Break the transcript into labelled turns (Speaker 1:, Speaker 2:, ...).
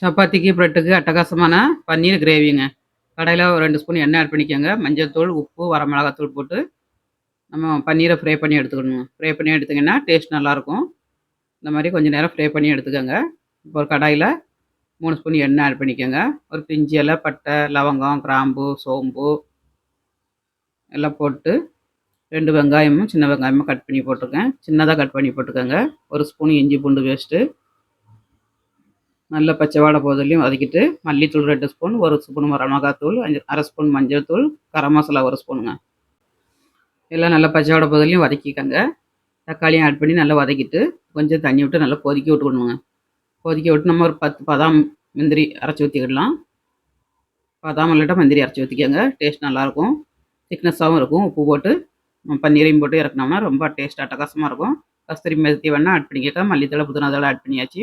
Speaker 1: சப்பாத்திக்கு, ப்ரெட்டுக்கு அட்டகாசமான பன்னீர் கிரேவிங்க. கடையில் ஒரு ரெண்டு ஸ்பூன் எண்ணெய் ஆட் பண்ணிக்கோங்க. மஞ்சள் தூள், உப்பு, வரமிளகாத்தூள் போட்டு நம்ம பன்னீரை ஃப்ரை பண்ணி எடுத்துக்கணுங்க. ஃப்ரை பண்ணி எடுத்திங்கன்னா டேஸ்ட் நல்லாயிருக்கும். இந்த மாதிரி கொஞ்சம் நேரம் ஃப்ரை பண்ணி எடுத்துக்கோங்க இப்போ ஒரு கடாயில் மூணு ஸ்பூன் எண்ணெய் ஆட் பண்ணிக்கோங்க. ஒரு பிரிஞ்சி இலை, பட்டை, லவங்கம், கிராம்பு, சோம்பு எல்லாம் போட்டு ரெண்டு வெங்காயமும், சின்ன வெங்காயமும் கட் பண்ணி போட்டுருக்கேன். சின்னதாக கட் பண்ணி போட்டுக்கோங்க. ஒரு ஸ்பூன் இஞ்சி பூண்டு பேஸ்ட்டு. நல்ல பச்சை வாடை வதக்கிட்டு, மல்லித்தூள் ரெண்டு ஸ்பூன், ஒரு ஸ்பூன் வரமிளகாத்தூள், அஞ்சு அரை ஸ்பூன் மஞ்சள் தூள், கரம் மசாலா ஒரு ஸ்பூனுங்க. எல்லாம் நல்லா பச்சை வாடை போகிறதுலையும் வதக்கிக்கங்க. தக்காளியும் ஆட் பண்ணி நல்லா வதக்கிட்டு, கொஞ்சம் தண்ணி விட்டு நல்லா கொதிக்க விட்டுக்கணுங்க. கொதிக்க விட்டு நம்ம ஒரு பத்து பதாம் முந்திரி அரைச்சி ஊற்றிக்கிடலாம் பதாம் இல்லாட்டா முந்திரி அரைச்சி ஊற்றிக்கோங்க டேஸ்ட் நல்லாயிருக்கும். திக்னஸாவும் இருக்கும். உப்பு போட்டு பன்னீரையும் போட்டு இறக்குனோம்னா ரொம்ப டேஸ்ட் அட்டகாசமாக இருக்கும். கஸ்தூரி மெத்தி வேணால் ஆட் பண்ணிக்கங்க. மல்லித்தலை புதினா தழை ஆட் பண்ணியாச்சு.